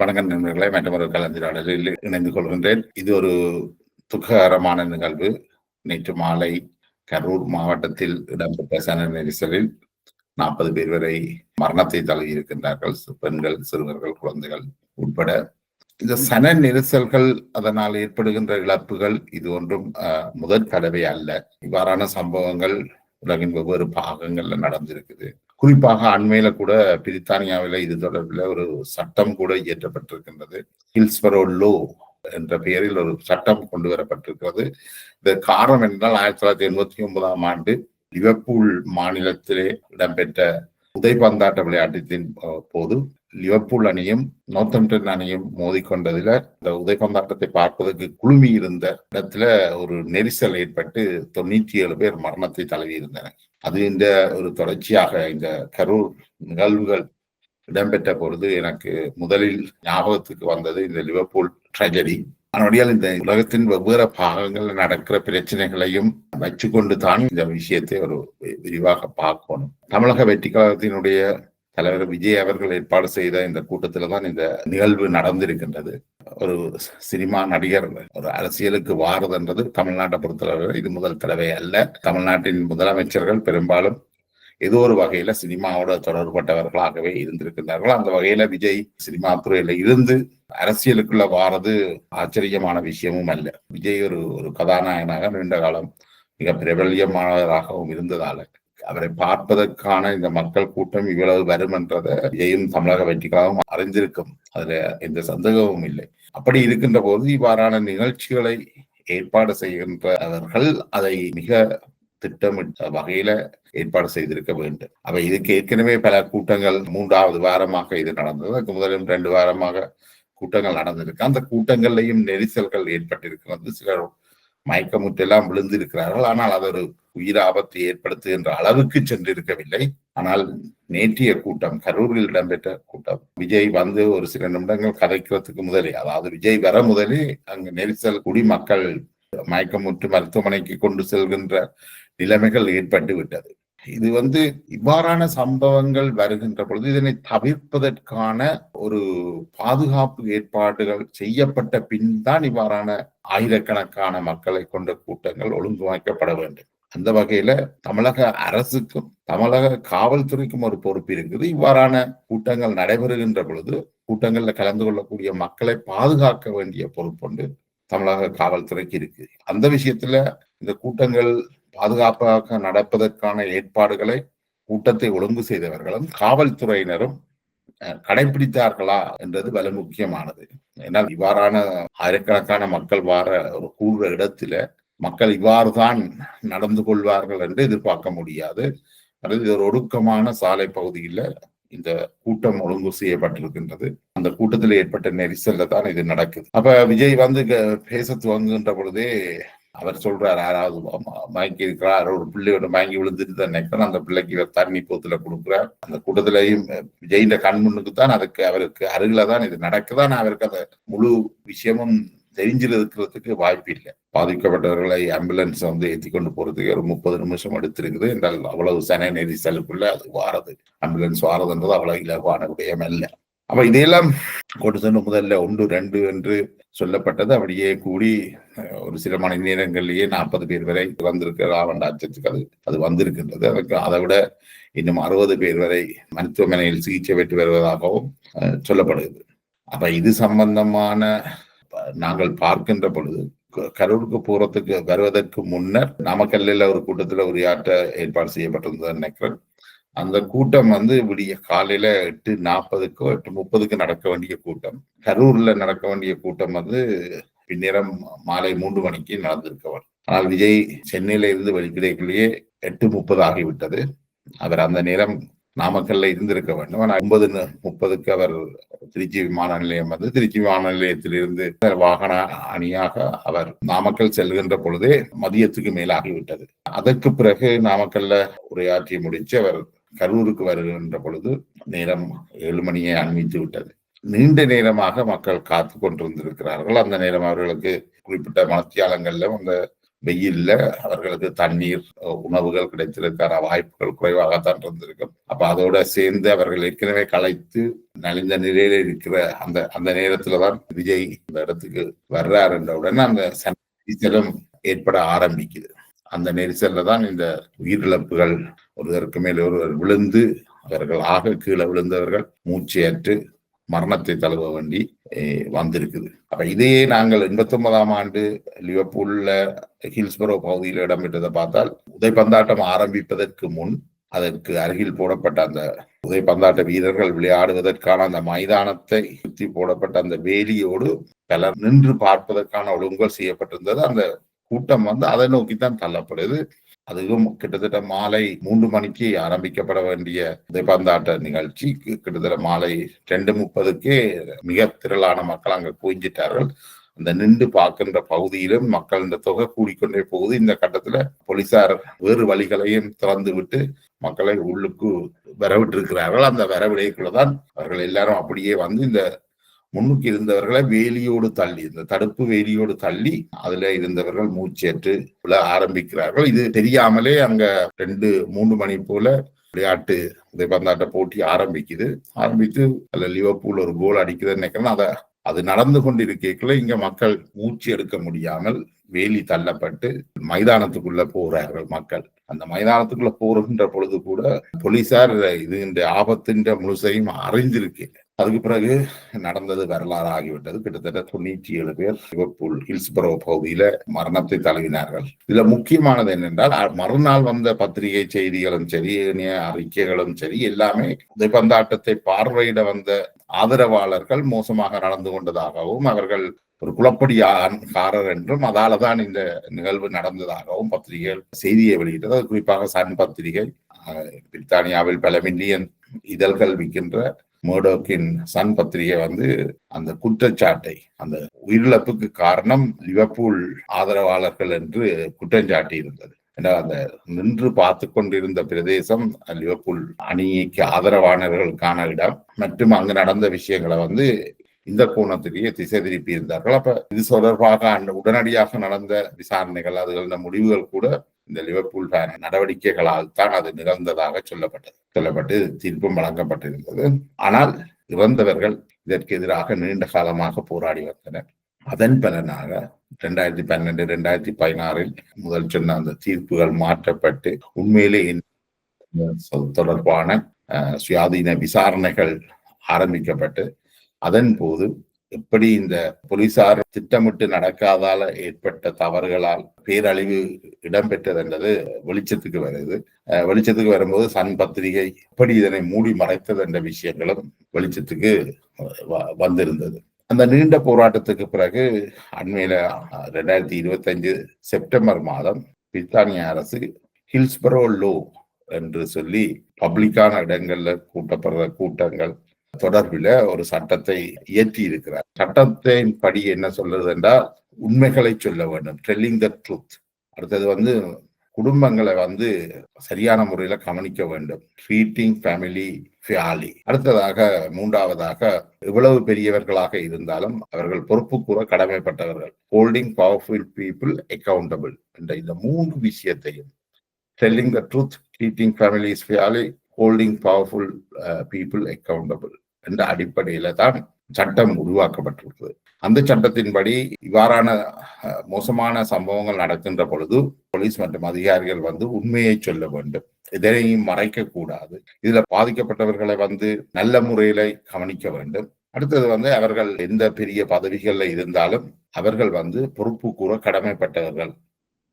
வணக்கம் நண்பர்களை மற்றொரு கலந்துரையாடலில் இணைந்து கொள்கின்றேன். இது ஒரு துக்ககரமான நிகழ்வு. நேற்று மாலை கரூர் மாவட்டத்தில் இடம்பெற்ற சன நெரிசலில் நாற்பது பேர் வரை மரணத்தை தழுவியிருக்கின்றார்கள். பெண்கள் சிறுவர்கள் குழந்தைகள் உட்பட. இந்த சன நெரிசல்கள் அதனால் ஏற்படுகின்ற இழப்புகள் இது ஒன்றும் முதற் தடவை அல்ல. இவ்வாறான சம்பவங்கள் உலகின் வெவ்வேறு பாகங்கள்ல நடந்திருக்குது. குறிப்பாக அண்மையில கூட பிரித்தானியாவில இது தொடர்பில் ஒரு சட்டம் கூட இயற்றப்பட்டிருக்கின்றது. ஹில்ஸ்பரோ லோ என்ற பெயரில் ஒரு சட்டம் கொண்டு வரப்பட்டிருக்கிறது. இந்த காரணம் என்றால் ஆயிரத்தி தொள்ளாயிரத்தி எண்பத்தி ஒன்பதாம் ஆண்டு லிவர்பூல் மாநிலத்திலே இடம்பெற்ற உதைபந்தாட்ட விளையாட்டத்தின் போது லிவர்பூல் அணியும் நோத்தம்டன் அணியும் மோதிக்கொண்டதுல இந்த உதைபந்தாட்டத்தை பார்ப்பதற்கு குழுமி இருந்த இடத்துல ஒரு நெரிசல் ஏற்பட்டு தொண்ணூற்றி ஏழு பேர் மரணத்தை தழுவி இருந்தனர் அது இந்த ஒரு தொடர்ச்சியாக இந்த கரூர் நிகழ்வுகள் இடம்பெற்ற பொழுது எனக்கு முதலில் ஞாபகத்துக்கு வந்தது இந்த லிவர்பூல் ட்ராஜடி அதனுடையால் இந்த உலகத்தின் வெவ்வேறு பாகங்களில் நடக்கிற பிரச்சனைகளையும் வச்சுக்கொண்டு தான் இந்த விஷயத்தை ஒரு விரிவாக பார்க்கணும். தமிழக வெற்றி கழகத்தினுடைய தலைவர் விஜய் அவர்கள் ஏற்பாடு செய்த இந்த கூட்டத்தில் தான் இந்த நிகழ்வு நடந்திருக்கின்றது. ஒரு சினிமா நடிகர் ஒரு அரசியலுக்கு வாரதுன்றது தமிழ்நாட்டை பொறுத்தளவில் இது முதல் தடவை அல்ல. தமிழ்நாட்டின் முதலமைச்சர்கள் பெரும்பாலும் ஏதோ ஒரு வகையில சினிமாவோட தொடர்பட்டவர்களாகவே இருந்திருக்கின்றார்கள். அந்த வகையில விஜய் சினிமா துறையில இருந்து அரசியலுக்குள்ள வாரது ஆச்சரியமான விஷயமும் அல்ல. விஜய் ஒரு ஒரு கதாநாயகனாக நீண்ட காலம் மிக பிரபல்யமானவராகவும் இருந்ததால அவரை பார்ப்பதற்கான இந்த மக்கள் கூட்டம் இவ்வளவு வரும் என்றதை தமிழக வெற்றிக்காகவும் அறிஞ்சிருக்கும் அதுல எந்த சந்தேகமும் இல்லை. அப்படி இருக்கின்ற போது இவ்வாறான நிகழ்ச்சிகளை ஏற்பாடு செய்கின்ற அவர்கள் அதை மிக திட்டமிட்ட வகையில ஏற்பாடு செய்திருக்க வேண்டும். அவை இதுக்கு ஏற்கனவே பல கூட்டங்கள் மூன்றாவது வாரமாக இது நடந்தது. அதுக்கு முதலும் ரெண்டு வாரமாக கூட்டங்கள் நடந்திருக்கு. அந்த கூட்டங்கள்லையும் நெரிசல்கள் ஏற்பட்டிருக்கிறது. சிலர் மயக்கமுற்றெல்லாம் விழுந்திருக்கிறார்கள். ஆனால் அது ஒரு உயிர் ஆபத்தை ஏற்படுத்துகின்ற அளவுக்கு சென்றிருக்கவில்லை. ஆனால் நேற்றைய கூட்டம் கரூரில் இடம்பெற்ற கூட்டம் விஜய் வந்து ஒரு சில நிமிடங்கள் கதைக்கிறதுக்கு முதலே அதாவது விஜய் வர முதலே அங்கு நெரிசல் குடிமக்கள் மயக்கமுற்று மருத்துவமனைக்கு கொண்டு செல்கின்ற நிலைமைகள் ஏற்பட்டு விட்டது. இது வந்து இவ்வாறான சம்பவங்கள் வருகின்ற பொழுது இதனை தவிர்ப்பதற்கான ஒரு பாதுகாப்பு ஏற்பாடுகள் செய்யப்பட்ட பின் தான் இவ்வாறான ஆயிரக்கணக்கான மக்களை கொண்ட கூட்டங்கள் ஒழுங்குமைக்கப்பட வேண்டும். அந்த வகையில தமிழக அரசுக்கும் தமிழக காவல்துறைக்கும் ஒரு பொறுப்பு இருக்குது. இவ்வாறான கூட்டங்கள் நடைபெறுகின்ற பொழுது கூட்டங்கள்ல கலந்து கொள்ளக்கூடிய மக்களை பாதுகாக்க வேண்டிய பொறுப்புண்டு தமிழக காவல்துறைக்கு இருக்கு. அந்த விஷயத்துல இந்த கூட்டங்கள் பாதுகாப்பாக நடப்பதற்கான ஏற்பாடுகளை கூட்டத்தை ஒழுங்கு செய்தவர்களும் காவல்துறையினரும் கடைபிடித்தார்களா என்றது வல முக்கியமானது. ஏன்னால் இவ்வாறான ஆயிரக்கணக்கான மக்கள் வார ஒரு கூடுற இடத்துல மக்கள் இவ்வாறு தான் நடந்து கொள்வார்கள் என்று எதிர்பார்க்க முடியாது. அல்லது ஒரு ஒடுக்கமான சாலை பகுதியில் இந்த கூட்டம் ஒழுங்கு செய்யப்பட்டிருக்கின்றது. அந்த கூட்டத்தில் ஏற்பட்ட நெரிசல்ல தான் இது நடக்குது. அப்ப விஜய் வந்து பேச துவங்குகின்ற பொழுதே அவர் சொல்றாரு யாராவது மயங்கி இருக்கிறார் ஒரு பிள்ளையோட மயங்கி விழுந்துட்டு தான் நினைக்கிறேன் அந்த பிள்ளைக்கு தண்ணி போத்துல கொடுக்குறார். அந்த கூட்டத்திலையும் விஜயின் கண் முன்னுக்கு தான் அதுக்கு அவருக்கு அருகில தான் இது நடக்குதான் அவருக்கு அந்த முழு விஷயமும் தெரிஞ்சிருக்கிறதுக்கு வாய்ப்பு இல்லை. பாதிக்கப்பட்டவர்களை ஆம்புலன்ஸ் வந்து ஏற்றி கொண்டு போறதுக்கு ஒரு முப்பது நிமிஷம் எடுத்திருக்குது. என்றால் அவ்வளவு சன நெரிசலுக்குள்ள அது வாரது. ஆம்புலன்ஸ் வாரதுன்றது அவ்வளவு இலகுவான விடயம் இல்லை அப்ப இதையெல்லாம் கொண்டு சென்று முதல்ல ஒன்று ரெண்டு என்று சொல்லப்பட்டது. அப்படியே கூடி ஒரு சில மணி நேரங்களிலேயே நாற்பது பேர் வரை வந்திருக்க ராவண்ட அச்சத்துக்கு அது அது வந்திருக்கின்றது. அதற்கு அதை விட இன்னும் அறுபது பேர் வரை மருத்துவமனையில் சிகிச்சை பெற்று வருவதாகவும் சொல்லப்படுகிறது. அப்ப இது சம்பந்தமான நாங்கள் பார்க்கின்ற பொழுது கரூருக்கு போறதுக்கு வருவதற்கு முன்னர் நாமக்கல்லில் ஒரு கூட்டத்தில் உரையாற்ற ஏற்பாடு செய்யப்பட்டிருந்தது நினைக்கிறேன். அந்த கூட்டம் வந்து விடிய காலையில எட்டு நாற்பதுக்கோ எட்டு முப்பதுக்கு நடக்க வேண்டிய கூட்டம். கரூர்ல நடக்க வேண்டிய கூட்டம் வந்து பின்னிரம் மாலை மூன்று மணிக்கு நடந்திருக்கவர் ஆனால் விஜய் சென்னையில இருந்து வெளிக்கிடைக்குள்ளேயே எட்டு முப்பது ஆகிவிட்டது. அவர் அந்த நேரம் நாமக்கல்ல இருந்திருக்க வேண்டும். ஆனால் ஒன்பது முப்பதுக்கு அவர் திருச்சி விமான நிலையம் வந்து திருச்சி விமான நிலையத்திலிருந்து வாகன அணியாக அவர் நாமக்கல் செல்கின்ற பொழுதே மதியத்துக்கு மேலாகிவிட்டது. அதற்கு பிறகு நாமக்கல்ல உரையாற்றி முடிச்சு அவர் கரூருக்கு வருகின்ற பொழுது நேரம் ஏழு மணியை அண்மித்து விட்டது. நீண்ட நேரமாக மக்கள் காத்து கொண்டிருந்திருக்கிறார்கள். அந்த நேரம் அவர்களுக்கு குறிப்பிட்ட மனத்தியாலங்கள்ல அந்த வெயில்ல அவர்களுக்கு தண்ணீர் உணவுகள் கிடைத்திருக்கிற வாய்ப்புகள் குறைவாகத்தான் இருந்திருக்கும். அப்ப அதோட சேர்ந்து அவர்கள் ஏற்கனவே களைத்து நலிந்த நிலையில இருக்கிற அந்த அந்த நேரத்துலதான் விஜய் இந்த இடத்துக்கு வர்றாருன்ற உடனே அந்த நெரிசலும் ஏற்பட ஆரம்பிக்குது. அந்த நெரிசல்ல தான் இந்த உயிரிழப்புகள் ஒருவருக்கு மேல் ஒருவர் விழுந்து அவர்கள் ஆக கீழே விழுந்தவர்கள் மூச்சையற்று மரணத்தை தழுவ வேண்டி வந்திருக்குது. அப்ப இதையே நாங்கள் எண்பத்தி ஒன்பதாம் ஆண்டு லிவப்பூல்ல ஹில்ஸ்பரோ பகுதியில் இடம்பெற்றதை பார்த்தால் உதைப்பந்தாட்டம் ஆரம்பிப்பதற்கு முன் அதற்கு அருகில் போடப்பட்ட அந்த உதைப்பந்தாட்ட வீரர்கள் விளையாடுவதற்கான அந்த மைதானத்தை சுற்றி போடப்பட்ட அந்த வேலியோடு பலர் நின்று பார்ப்பதற்கான ஒழுங்குகள் செய்யப்பட்டிருந்தது. அந்த கூட்டம் வந்து அதை நோக்கித்தான் தள்ளப்படுது. அதுவும் கிட்டத்தட்ட மாலை மூன்று மணிக்கு ஆரம்பிக்கப்பட வேண்டிய உதைப்பந்தாட்ட நிகழ்ச்சி. கிட்டத்தட்ட மாலை ரெண்டு முப்பதுக்கே மிக திரளான மக்கள் அங்க குவிஞ்சிட்டார்கள். அந்த நின்று பார்க்கின்ற பகுதியிலும் மக்கள் இந்த தொகை கூடிக்கொண்டே போகுது. இந்த கட்டத்துல போலீசார் வேறு வழிகளையும் திறந்து விட்டு மக்களை உள்ளுக்கு வரவிட்டிருக்கிறார்கள். அந்த வரவிடைக்குள்ளதான் அவர்கள் எல்லாரும் அப்படியே வந்து இந்த முன்னுக்கு இருந்தவர்களை வேலியோடு தள்ளி இந்த தடுப்பு வேலியோடு தள்ளி அதுல இருந்தவர்கள் மூச்சேற்று ஆரம்பிக்கிறார்கள். இது தெரியாமலே அங்க ரெண்டு மூன்று மணி போல விளையாட்டு பந்தாட்ட போட்டி ஆரம்பிக்குது. ஆரம்பித்து அதுல லிவர்பூல் ஒரு கோல் அடிக்குதுன்னு நினைக்கிறேன். அதை அது நடந்து கொண்டிருக்கல இங்க மக்கள் மூச்சு எடுக்க முடியாமல் வேலி தள்ளப்பட்டு மைதானத்துக்குள்ள போறார்கள் மக்கள். அந்த மைதானத்துக்குள்ள போகின்ற பொழுது கூட போலீசார் இது இந்த ஆபத்தின் முழுசையும் அறிந்திருக்கு அதுக்கு பிறகு நடந்தது வரலாறு ஆகிவிட்டது. கிட்டத்தட்ட தொண்ணூற்றி ஏழு பேர் லிவர்பூல் ஹில்ஸ்பரோ பகுதியில மரணத்தை தழுவினார்கள். இதுல முக்கியமானது என்னென்றால் மறுநாள் வந்த பத்திரிகை செய்திகளும் சரி அறிக்கைகளும் சரி எல்லாமே பந்தாட்டத்தை பார்வையிட வந்த ஆதரவாளர்கள் மோசமாக நடந்து கொண்டதாகவும் அவர்கள் ஒரு குளப்படியாரர் என்றும் அதால தான் இந்த நிகழ்வு நடந்ததாகவும் பத்திரிகைகள் செய்தியை வெளியிட்டது. குறிப்பாக சன் பத்திரிகை பிரித்தானியாவில் பல மில்லியன் இதழ்கள் விற்கின்ற மேடோக்கின் சன் பத்திரிகை வந்து அந்த குற்றச்சாட்டை அந்த உயிரிழப்புக்கு காரணம் லிவர்பூல் ஆதரவாளர்கள் என்று குற்றஞ்சாட்டி இருந்தது. அந்த நின்று பார்த்து கொண்டிருந்த பிரதேசம் லிவர்பூல் அணிக்கு ஆதரவானவர்களுக்கான இடம். மற்றும் அங்கு நடந்த விஷயங்களை வந்து இந்த கோணத்திலேயே திசை திருப்பி இருந்தார்கள். அப்ப இது தொடர்பாக உடனடியாக நடந்த விசாரணைகள் அதுகள முடிவுகள் கூட இந்த லிவர்பூல் ஃபேன் நடவடிக்கைகளால் தான் அது நிகழ்ந்ததாக சொல்லப்பட்டது. சொல்லப்பட்டு தீர்ப்பும் வழங்கப்பட்டிருந்தது. ஆனால் இறந்தவர்கள் இதற்கு எதிராக நீண்ட காலமாக போராடி வந்தனர். அதன் பலனாக இரண்டாயிரத்தி பன்னெண்டு இரண்டாயிரத்தி பதினாறில் முதல் சொன்ன அந்த தீர்ப்புகள் மாற்றப்பட்டு உண்மையிலே தொடர்பான சுயாதீன விசாரணைகள் ஆரம்பிக்கப்பட்டு அதன் போது எப்படி இந்த போலீசார் திட்டமிட்டு நடக்காதால ஏற்பட்ட தவறுகளால் பேரழிவு இடம்பெற்றது என்றது வெளிச்சத்துக்கு வருது. வெளிச்சத்துக்கு வரும்போது சன் பத்திரிகை எப்படி இதனை மூடி மறைத்தது என்ற விஷயங்களும் வெளிச்சத்துக்கு வந்திருந்தது. அந்த நீண்ட போராட்டத்துக்கு பிறகு அண்மையில ரெண்டாயிரத்தி இருபத்தி அஞ்சு செப்டம்பர் மாதம் பிரித்தானிய அரசு ஹில்ஸ்பரோ லோ என்று சொல்லி பப்ளிக்கான இடங்கள்ல கூட்டப்படுற கூட்டங்கள் தொடர்பில் ஒரு சட்டத்தை இயற்றி இருக்கிறார் சட்டத்தின் படி என்ன சொல்றது என்றால் உண்மைகளை சொல்ல வேண்டும். டெல்லிங் த ட்ரூத் அடுத்தது வந்து குடும்பங்களை வந்து சரியான முறையில கவனிக்க வேண்டும். ட்ரீட்டிங் ஃபேமிலி ஃபியாலி அடுத்ததாக மூன்றாவதாக எவ்வளவு பெரியவர்களாக இருந்தாலும் அவர்கள் பொறுப்பு கூற கடமைப்பட்டவர்கள். ஹோல்டிங் பவர்ஃபுல் பீப்புள் அக்கௌண்டபிள் என்ற இந்த மூன்று விஷயத்தையும் telling the truth treating families fairly holding powerful people accountable என்ற அடிப்படையில தான் சட்டம் உருவாக்கப்பட்டிருக்கிறது அந்த சட்டத்தின்படி இவ்வாறான மோசமான சம்பவங்கள் நடக்கின்ற பொழுது போலீஸ் மற்றும் அதிகாரிகள் வந்து உண்மையை சொல்ல வேண்டும். எதனையும் மறைக்க கூடாது. இதுல பாதிக்கப்பட்டவர்களை வந்து நல்ல முறையில கவனிக்க வேண்டும். அடுத்தது வந்து அவர்கள் எந்த பெரிய பதவிகள்ல இருந்தாலும் அவர்கள் வந்து பொறுப்பு கூற கடமைப்பட்டவர்கள்.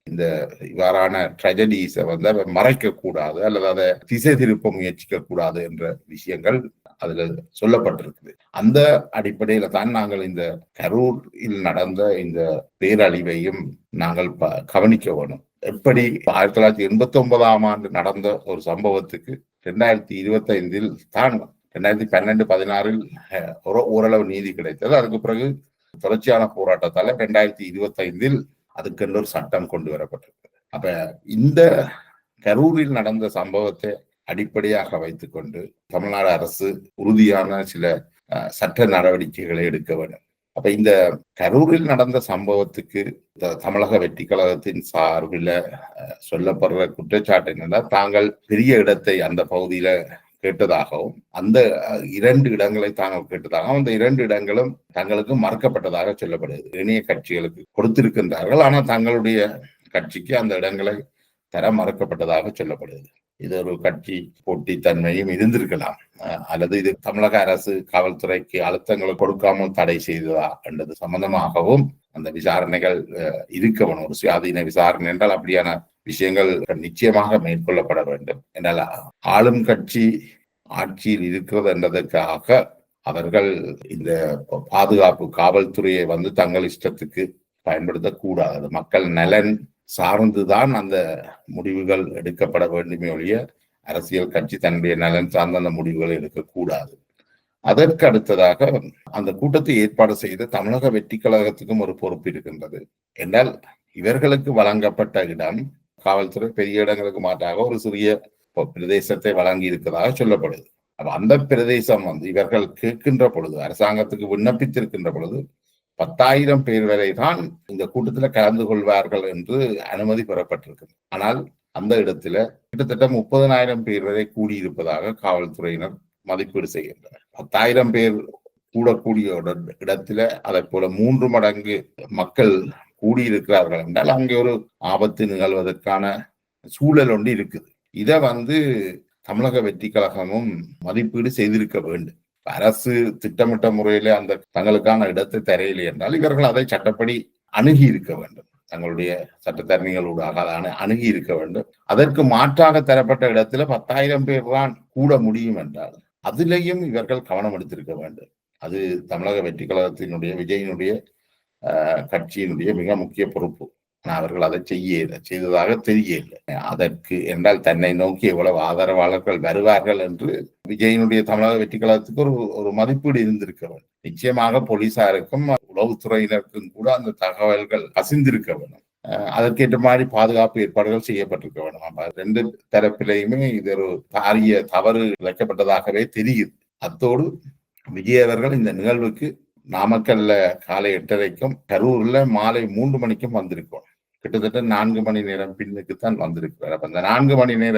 இந்த இவ்வாறான ட்ரெஜடிஸை வந்து மறைக்க கூடாது அல்லது அதை திசை திருப்ப முயற்சிக்க கூடாது என்ற விஷயங்கள் அதுல சொல்லப்பட்டிருக்குது. அந்த அடிப்படையில தான் நாங்கள் இந்த கரூரில் நடந்த இந்த பேரழிவையும் நாங்கள் கவனிக்க வேணும். எப்படி ஆயிரத்தி தொள்ளாயிரத்தி எண்பத்தி ஒன்பதாம் ஆண்டு நடந்த ஒரு சம்பவத்துக்கு ரெண்டாயிரத்தி இருபத்தி ஐந்தில் தான் ரெண்டாயிரத்தி பன்னெண்டு பதினாறில் ஓரளவு நீதி கிடைத்தது. அதுக்கு பிறகு தொடர்ச்சியான போராட்டத்தால ரெண்டாயிரத்தி இருபத்தி ஐந்தில் அதுக்கென்று ஒரு சட்டம் கொண்டு வரப்பட்டிருக்கு. அப்ப இந்த கரூரில் நடந்த சம்பவத்தை அடிப்படையாக வைத்துக்கொண்டு தமிழ்நாடு அரசு உறுதியான சில சட்ட நடவடிக்கைகளை எடுக்க வேண்டும். அப்ப இந்த கரூரில் நடந்த சம்பவத்துக்கு த- தமிழக வெற்றி கழகத்தின் சார்பில் அஹ், சொல்லப்படுற குற்றச்சாட்டு என்னன்னா தாங்கள் பெரிய இடத்தை அந்த பகுதியில கேட்டதாகவும் அந்த அஹ், இரண்டு இடங்களை தாங்கள் கேட்டதாகவும் அந்த இரண்டு இடங்களும் தங்களுக்கு மறக்கப்பட்டதாக சொல்லப்படுது இணைய கட்சிகளுக்கு கொடுத்திருக்கின்றார்கள். ஆனால் தங்களுடைய கட்சிக்கு அந்த இடங்களை தர மறுக்கப்பட்டதாக சொல்லப்படுது இது ஒரு கட்சி போட்டி தன்மையும் இருந்திருக்கலாம். அஹ், அல்லது இது தமிழக அரசு காவல்துறைக்கு அழுத்தங்களை கொடுக்காமல் தடை செய்ததா என்றது சம்பந்தமாகவும் அந்த விசாரணைகள் அஹ், இருக்க வேணும். ஒரு சுயாதீன விசாரணை என்றால் அப்படியான விஷயங்கள் நிச்சயமாக மேற்கொள்ளப்பட வேண்டும். என்றால் ஆளும் கட்சி ஆட்சியில் இருக்கிறது என்பதற்காக அவர்கள் இந்த பாதுகாப்பு காவல்துறையை வந்து தங்கள் இஷ்டத்துக்கு பயன்படுத்தக்கூடாது. மக்கள் நலன் சார்ந்துதான் அந்த முடிவுகள் எடுக்கப்பட வேண்டுமே ஒழிய அரசியல் கட்சி தன்னுடைய நலன் சார்ந்த அந்த முடிவுகளை எடுக்கக்கூடாது. அதற்கு அடுத்ததாக அந்த கூட்டத்தை ஏற்பாடு செய்து தமிழக வெற்றி கழகத்துக்கும் ஒரு பொறுப்பு இருக்கின்றது. என்றால் இவர்களுக்கு வழங்கப்பட்ட இடம் காவல்துறை பெரிய இடங்களுக்கு மாற்றாக ஒரு சிறிய பிரதேசத்தை வழங்கி இருக்கிறதாக சொல்லப்படுது. அப்ப அந்த பிரதேசம் வந்து இவர்கள் கேட்கின்ற பொழுது அரசாங்கத்துக்கு விண்ணப்பித்திருக்கின்ற பொழுது பத்தாயிரம் பேர் வரை தான் இந்த கூட்டத்துல கலந்து கொள்வார்கள் என்று அனுமதி பெறப்பட்டிருக்கு ஆனால் அந்த இடத்துல கிட்டத்தட்ட முப்பதனாயிரம் பேர் வரை கூடியிருப்பதாக காவல்துறையினர் மதிப்பீடு செய்கின்றனர். பத்தாயிரம் பேர் கூடக்கூடிய ஒரு இடத்துல அதை போல மூன்று மடங்கு மக்கள் கூடியிருக்கிறார்கள் என்றால் அங்கே ஒரு ஆபத்து நிகழ்வதற்கான சூழல் ஒன்று இருக்குது. இதை வந்து தமிழக வெற்றி கழகமும் மதிப்பீடு செய்திருக்க வேண்டும். அரசு திட்டமிட்ட முறையில அந்த தங்களுக்கான இடத்தை தரையில்லை என்றால் இவர்கள் அதை சட்டப்படி அணுகி இருக்க வேண்டும். தங்களுடைய சட்டத்தரணிகளூடாக அதை அணுகி இருக்க வேண்டும். அதற்கு மாற்றாக தரப்பட்ட இடத்துல பத்தாயிரம் பேர் தான் கூட முடியும் என்றால் அதிலேயும் இவர்கள் கவனம் எடுத்திருக்க வேண்டும். அது தமிழக வெற்றி கழகத்தினுடைய விஜயினுடைய கட்சியினுடைய மிக முக்கிய பொறுப்பு. அவர்கள் அதை செய்ய செய்ததாக தெரியவில்லை அதற்கு என்றால் தன்னை நோக்கி எவ்வளவு ஆதரவாளர்கள் வருவார்கள் என்று விஜயனுடைய தமிழக வெற்றி கழகத்துக்கு ஒரு ஒரு மதிப்பீடு இருந்திருக்க வேண்டும் நிச்சயமாக போலீசாருக்கும் உளவுத்துறையினருக்கும் கூட அந்த தகவல்கள் கசிந்திருக்க வேண்டும். அதற்கேற்ற மாதிரி பாதுகாப்பு ஏற்பாடுகள் செய்யப்பட்டிருக்க வேண்டும். ரெண்டு தரப்பிலையுமே இது ஒரு பாரிய தவறு இழைக்கப்பட்டதாகவே தெரியுது அத்தோடு விஜய் அவர்கள் இந்த நிகழ்வுக்கு நாமக்கல்ல காலை எட்டரைக்கும் கரூர்ல மாலை மூன்று மணிக்கும் வந்திருக்கோம். கிட்டத்தட்ட நான்கு மணி நேரம் பின்னுக்கு தான் வந்திருக்கிறார். அப்ப அந்த நான்கு மணி நேர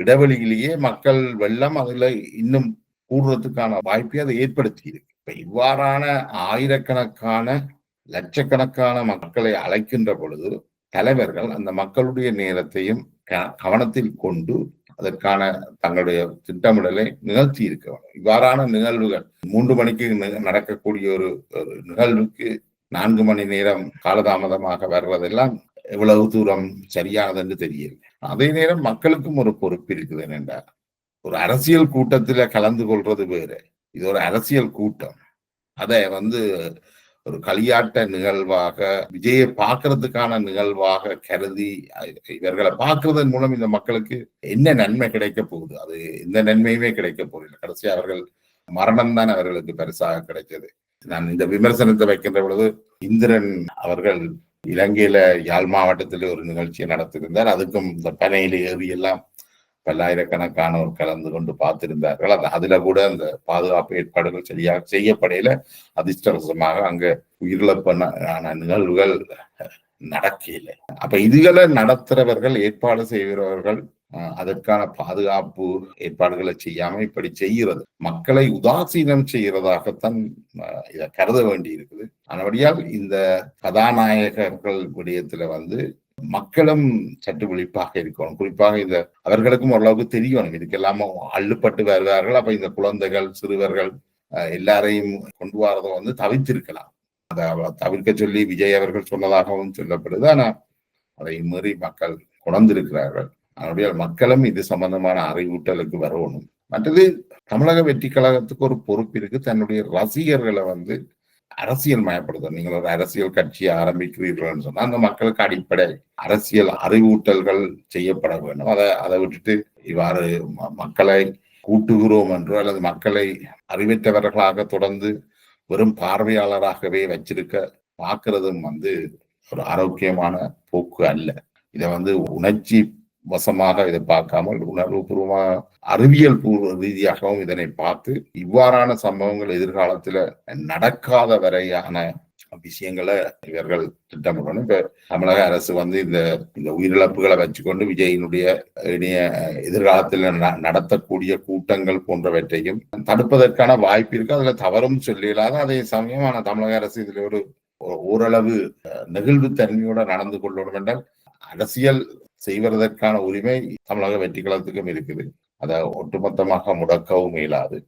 இடைவெளியிலேயே மக்கள் வெள்ளம் அதுல இன்னும் கூடுறதுக்கான வாய்ப்பை அதை ஏற்படுத்தி இருக்கு. இப்ப இவ்வாறான ஆயிரக்கணக்கான லட்சக்கணக்கான மக்களை அழைக்கின்ற பொழுது தலைவர்கள் அந்த மக்களுடைய நேரத்தையும் க- கவனத்தில் கொண்டு அதற்கான தங்களுடைய திட்டமிடலை நிகழ்த்தி இருக்க இவ்வாறான நிகழ்வுகள் மூன்று மணிக்கு நடக்கக்கூடிய ஒரு நிகழ்வுக்கு நான்கு மணி நேரம் காலதாமதமாக வர்றதெல்லாம் எவ்வளவு தூரம் சரியானது என்று தெரியல அதே நேரம் மக்களுக்கும் ஒரு பொறுப்பு இருக்குது என்றார் ஒரு அரசியல் கூட்டத்துல கலந்து கொள்றது வேறு. இது ஒரு அரசியல் கூட்டம். அதை வந்து ஒரு களியாட்ட நிகழ்வாக விஜயை பார்க்கறதுக்கான நிகழ்வாக கருதி இவர்களை பார்க்கறதன் மூலம் இந்த மக்களுக்கு என்ன நன்மை கிடைக்க போகுது? அது எந்த நன்மையுமே கிடைக்க போகுது கடைசி அவர்கள் மரணம் தான் அவர்களுக்கு பெருசாக கிடைச்சது. நான் இந்த விமர்சனத்தை வைக்கின்ற பொழுது இந்திரன் அவர்கள் இலங்கையில யாழ் மாவட்டத்தில் ஒரு நிகழ்ச்சியை நடத்தியிருந்தார். அதுக்கும் இந்த பனையில ஏறி எல்லாம் பல்லாயிரக்கணக்கானோர் கலந்து கொண்டு பார்த்திருந்தார்கள். அது அதுல கூட அந்த பாதுகாப்பு ஏற்பாடுகள் சரியாக செய்யப்படையில. அதிர்ஷ்டவசமாக அங்க உயிரிழப்பான நிகழ்வுகள் நடக்கல அப்ப இதுகளை நடத்துறவர்கள் ஏற்பாடு செய்கிறவர்கள் அதற்கான பாதுகாப்பு ஏற்பாடுகளை செய்யாம இப்படி செய்கிறது. மக்களை உதாசீனம் செய்கிறதாகத்தான் இதை கருத வேண்டி இருக்குது ஆனபடியால் இந்த கதாநாயகர்கள் விடயத்துல வந்து மக்களும் சற்று விழிப்பாக இருக்கணும். குறிப்பாக இந்த அவர்களுக்கும் ஓரளவுக்கு தெரியணும். இதுக்கெல்லாம் அள்ளுப்பட்டு வருவார்கள். அப்ப இந்த குழந்தைகள் சிறுவர்கள் அஹ், எல்லாரையும் கொண்டு வரதை வந்து தவிர்த்திருக்கலாம். அதை தவிர்க்க சொல்லி விஜய் அவர்கள் சொன்னதாகவும் சொல்லப்படுது. ஆனா அதை மீறி மக்கள் உணர்ந்திருக்கிறார்கள் அதனுடைய மக்களும் இது சம்பந்தமான அறிவூட்டலுக்கு வரணும். மற்றது தமிழக வெற்றி கழகத்துக்கு ஒரு பொறுப்பு இருக்கு. தன்னுடைய ரசிகர்களை வந்து அரசியல் மயப்படுத்தும் நீங்கள் ஒரு அரசியல் கட்சியை ஆரம்பிக்கிறீர்கள்னு சொன்னா அந்த மக்களுக்கு அடிப்படை அரசியல் அறிவூட்டல்கள் செய்யப்பட வேண்டும். அதை அதை விட்டுட்டு இவ்வாறு ம- மக்களை கூட்டுகிறோம் என்றோ அல்லது மக்களை அறிவித்தவர்களாக தொடர்ந்து வெறும் பார்வையாளராகவே வச்சிருக்க பார்க்கறதும் வந்து ஒரு ஆரோக்கியமான போக்கு அல்ல. இதை வந்து உணர்ச்சி வசமாக இதை பார்க்காமல் உணர்வுபூர்வமாக அறிவியல் பூர்வ ரீதியாகவும் இதனை பார்த்து இவ்வாறான சம்பவங்கள் எதிர்காலத்துல நடக்காத வரையான விஷயங்களை இவர்கள் திட்டமிடணும். இப்ப தமிழக அரசு வந்து இந்த இந்த உயிரிழப்புகளை வச்சுக்கொண்டு விஜயினுடைய இணைய எதிர்காலத்தில் நடத்தக்கூடிய கூட்டங்கள் போன்றவற்றையும் தடுப்பதற்கான வாய்ப்பு இருக்கு. அதுல தவறும் சொல்லிடலாத அதே சமயம் ஆனா தமிழக அரசு இதுல ஒரு ஓரளவு நெகிழ்வு தன்மையோட நடந்து கொள்ளணும் என்றால் அரசியல் செய்வதற்கான உரிமை தமிழக வெற்றி கழகத்துக்கும் இருக்குது. அதை ஒட்டுமொத்தமாக முடக்கவும் இயலாது.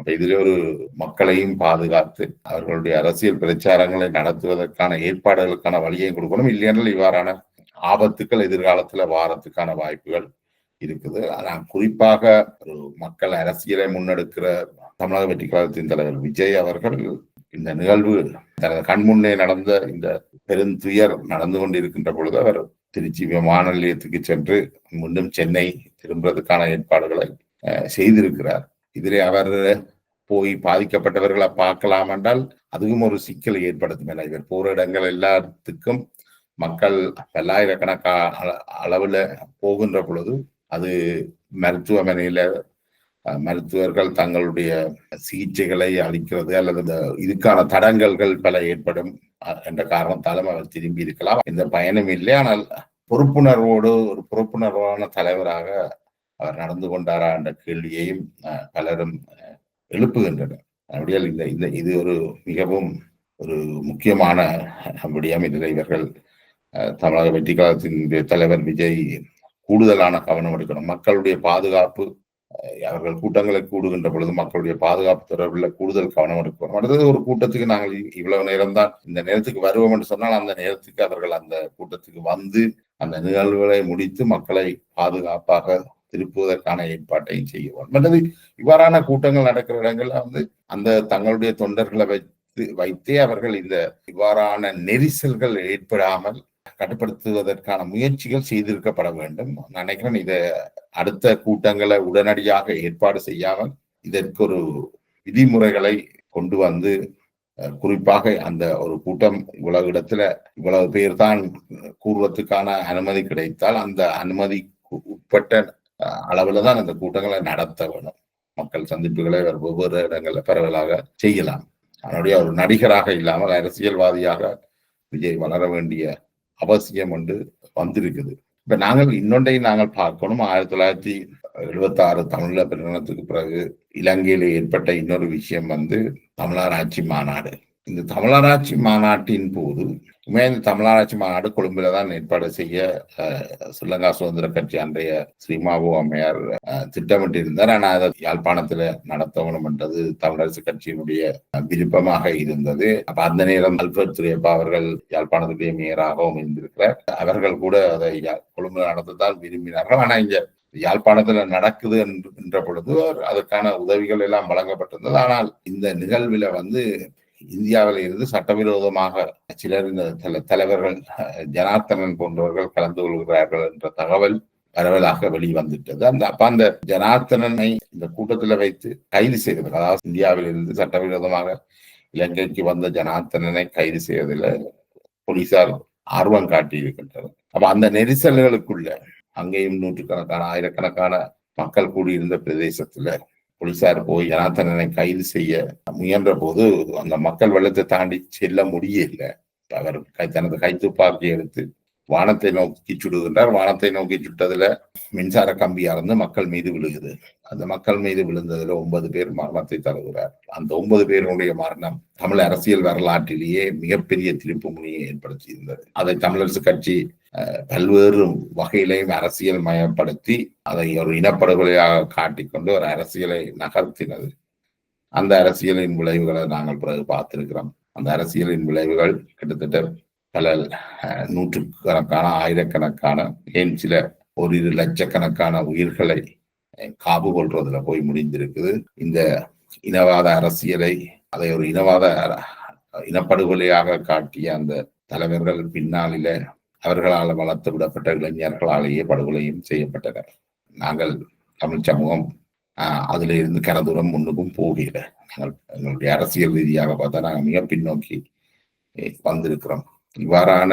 அப்ப இதுல ஒரு மக்களையும் பாதுகாத்து அவர்களுடைய அரசியல் பிரச்சாரங்களை நடத்துவதற்கான ஏற்பாடுகளுக்கான வழியையும் கொடுக்கணும். இல்லையென்றால் இவ்வாறான ஆபத்துக்கள் எதிர்காலத்துல வாரத்துக்கான வாய்ப்புகள் இருக்குது. ஆனால் குறிப்பாக ஒரு மக்கள் அரசியலை முன்னெடுக்கிற தமிழக வெற்றி கழகத்தின் தலைவர் விஜய் அவர்கள் இந்த நிகழ்வு தனது கண்முன்னே நடந்த இந்த பெருந்துயர் நடந்து கொண்டிருக்கின்ற பொழுது அவர் திருச்சி விமான நிலையத்துக்கு சென்று மீண்டும் சென்னை திரும்புறதுக்கான ஏற்பாடுகளை செய்திருக்கிறார். இதிலே அவர் போய் பாதிக்கப்பட்டவர்களை பார்க்கலாம் என்றால் அதுவும் ஒரு சிக்கலை ஏற்படுத்தும். என இவர் போற இடங்கள் எல்லாத்துக்கும் மக்கள் பல்லாயிரக்கணக்கா அளவுல போகின்ற பொழுது அது மருத்துவமனையில மருத்துவர்கள் தங்களுடைய சிகிச்சைகளை அளிக்கிறது அல்லது இந்த இதுக்கான தடங்கல்கள் பல ஏற்படும் என்ற காரணத்தாலும் அவர் திரும்பி இருக்கலாம். இந்த பயணம் இல்லை. ஆனால் பொறுப்புணர்வோடு ஒரு பொறுப்புணர்வான தலைவராக அவர் நடந்து கொண்டாரா என்ற கேள்வியையும் பலரும் எழுப்புகின்றனர். அப்படியால் இந்த இந்த இது ஒரு மிகவும் ஒரு முக்கியமான விடயம் இதில் இவர்கள் தமிழக வெற்றி கழகத்தின் தலைவர் விஜய் கூடுதலான கவனம் எடுக்கணும். மக்களுடைய பாதுகாப்பு அவர்கள் கூட்டங்களை கூடுகின்ற பொழுது மக்களுடைய பாதுகாப்பு தொடர்பில் கூடுதல் கவனம் எடுக்கிறோம் அடுத்தது ஒரு கூட்டத்துக்கு நாங்கள் இவ்வளவு நேரம் தான் இந்த நேரத்துக்கு வருவோம் என்று சொன்னால் அந்த நேரத்துக்கு அவர்கள் அந்த கூட்டத்துக்கு வந்து அந்த நிகழ்வுகளை முடித்து மக்களை பாதுகாப்பாக திருப்புவதற்கான ஏற்பாட்டையும் செய்வோம். மற்றது இவ்வாறான கூட்டங்கள் நடக்கிற இடங்கள்ல வந்து அந்த தங்களுடைய தொண்டர்களை வைத்து வைத்தே அவர்கள் இந்த இவ்வாறான நெரிசல்கள் ஏற்படாமல் கட்டுப்படுத்துவதற்கான முயற்சிகள் செய்திருக்கப்பட வேண்டும். நினைக்கிறேன் இதை அடுத்த கூட்டங்களை உடனடியாக ஏற்பாடு செய்யாமல் இதற்கு ஒரு விதிமுறைகளை கொண்டு வந்து குறிப்பாக அந்த ஒரு கூட்டம் இவ்வளவு இடத்துல இவ்வளவு பேர் தான் கூறுவதற்கான அனுமதி கிடைத்தால் அந்த அனுமதி உட்பட்ட அளவுல தான் அந்த கூட்டங்களை நடத்த வேணும். மக்கள் சந்திப்புகளை ஒவ்வொரு இடங்களில் பரவலாக செய்யலாம். அதனுடைய ஒரு நடிகராக இல்லாமல் அரசியல்வாதியாக விஜய் வளர வேண்டிய அவசியம் ஒன்று வந்திருக்குது. இப்ப நாங்கள் இன்னொன்றையும் நாங்கள் பார்க்கணும். ஆயிரத்தி தொள்ளாயிரத்தி எழுபத்தி ஆறு தமிழ பிரகடனத்துக்கு பிறகு இலங்கையில ஏற்பட்ட இன்னொரு விஷயம் வந்து தமிழராட்சி மாநாடு. இந்த தமிழராட்சி மாநாட்டின் போது இந்த தமிழராட்சி மாநாடு கொழும்புல தான் ஏற்பாடு செய்ய ஸ்ரீலங்கா சுதந்திர கட்சி அன்றைய ஸ்ரீமாவோ அம்மையார் திட்டமிட்டிருந்தார். ஆனால் அதை யாழ்ப்பாணத்துல நடத்த என்றது தமிழரசு கட்சியினுடைய விருப்பமாக இருந்தது. அப்ப அந்த நேரம் அல்பர்ட் துரியப்பா அவர்கள் யாழ்ப்பாணத்துடைய மேயராகவும் இருந்திருக்கிறார் அவர்கள் கூட அதை கொழும்புல நடத்தத்தான் விரும்பினார்கள். ஆனா இங்க யாழ்ப்பாணத்துல நடக்குது என்ற பொழுது அதற்கான உதவிகள் எல்லாம் வழங்கப்பட்டிருந்தது. ஆனால் இந்த நிகழ்வுல வந்து இந்தியாவில் இருந்து சட்டவிரோதமாக சிலர் இந்த தலைவர்கள் ஜனார்த்தனன் போன்றவர்கள் கலந்து கொள்கிறார்கள் என்ற தகவல் பரவலாக வெளிவந்துட்டது. அந்த அப்ப அந்த ஜனார்த்தனனை இந்த கூட்டத்தில் வைத்து கைது செய்தது அதாவது இந்தியாவில் இருந்து சட்டவிரோதமாக இலங்கைக்கு வந்த ஜனார்த்தனனை கைது செய்வதில் போலீசார் ஆர்வம் காட்டி இருக்கின்றனர் அப்ப அந்த நெரிசல்களுக்குள்ள அங்கேயும் நூற்றுக்கணக்கான ஆயிரக்கணக்கான மக்கள் கூடியிருந்த பிரதேசத்துல போலீசார் போய் ஜனார்த்தனனை கைது செய்ய முயன்ற போது அந்த மக்கள் வெள்ளத்தை தாண்டி செல்ல முடியல. அவர் தனது கைத்துப்பாக்கி எடுத்து வானத்தை நோக்கி சுடுகின்றார். வானத்தை நோக்கி சுட்டதுல மின்சார கம்பி அறந்து மக்கள் மீது விழுகுது. அந்த மக்கள் மீது விழுந்ததுல ஒன்பது பேர் மரணத்தை தருகிறார். அந்த ஒன்பது பேருடைய மரணம் தமிழ் அரசியல் வரலாற்றிலேயே மிகப்பெரிய திருப்பு முனையை ஏற்படுத்தி இருந்தது அதை தமிழரசு கட்சி பல்வேறு வகையிலையும் அரசியல் மயப்படுத்தி அதை ஒரு இனப்படுகொலையாக காட்டிக்கொண்டு ஒரு அரசியலை நகர்த்தினது. அந்த அரசியலின் விளைவுகளை நாங்கள் பிறகு பார்த்திருக்கிறோம். அந்த அரசியலின் விளைவுகள் கிட்டத்தட்ட பல நூற்றுக்கணக்கான ஆயிரக்கணக்கான ஏன் சில ஒரு லட்சக்கணக்கான உயிர்களை காவு கொள்றதுல போய் முடிந்திருக்குது. இந்த இனவாத அரசியலை அதை ஒரு இனவாத இனப்படுகொலையாக காட்டிய அந்த தலைவர்கள் பின்னாளில அவர்களால் வளர்த்து விடப்பட்ட இளைஞர்களாலேயே படுகொலையும் செய்யப்பட்டனர். நாங்கள் தமிழ் சமூகம் அதுல இருந்து கனதூரம் முன்னுக்கும் போகல. நாங்கள் எங்களுடைய அரசியல் ரீதியாக பார்த்தா நாங்கள் மிக பின்னோக்கி வந்திருக்கிறோம். இவ்வாறான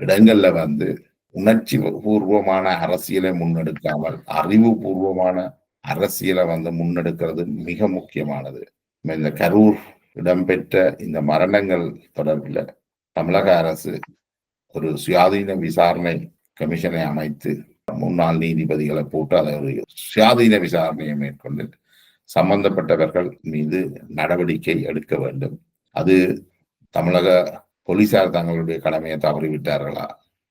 இடங்கள்ல வந்து உணர்ச்சி பூர்வமான அரசியலை முன்னெடுக்காமல் அறிவுபூர்வமான அரசியலை வந்து முன்னெடுக்கிறது மிக முக்கியமானது. இந்த கரூர் இடம்பெற்ற இந்த மரணங்கள் தொடர்பில் தமிழக அரசு ஒரு சுயாதீன விசாரணை கமிஷனை அமைத்து முன்னாள் நீதிபதிகளை போட்டு அதை ஒரு சுயாதீன விசாரணையை மேற்கொண்டு சம்பந்தப்பட்டவர்கள் மீது நடவடிக்கை எடுக்க வேண்டும். அது தமிழக போலீசார் தங்களுடைய கடமையை தவறிவிட்டார்களா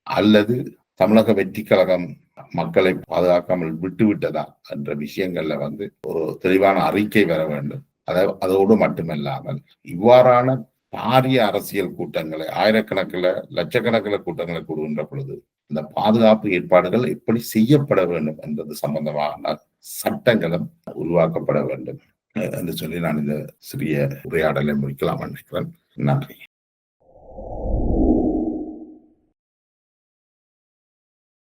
அல்லது தமிழக வெற்றி கழகம் மக்களை பாதுகாக்காமல் விட்டுவிட்டதா என்ற விஷயங்கள்ல வந்து ஒரு தெளிவான அறிக்கை வர வேண்டும். அதை அதோடு மட்டுமல்லாமல் இவ்வாறான பாரிய அரசியல் கூட்டங்களை ஆயிரக்கணக்கில் லட்சக்கணக்கில் கூட்டங்களை கூடுகின்ற பொழுது இந்த பாதுகாப்பு ஏற்பாடுகள் எப்படி செய்யப்பட வேண்டும் என்பது சம்பந்தமான சட்டங்களும் உருவாக்கப்பட வேண்டும். என்று சொல்லி நான் இந்த சிறிய உரையாடலை முடிக்கலாம். நினைக்கிறேன் நன்றி. you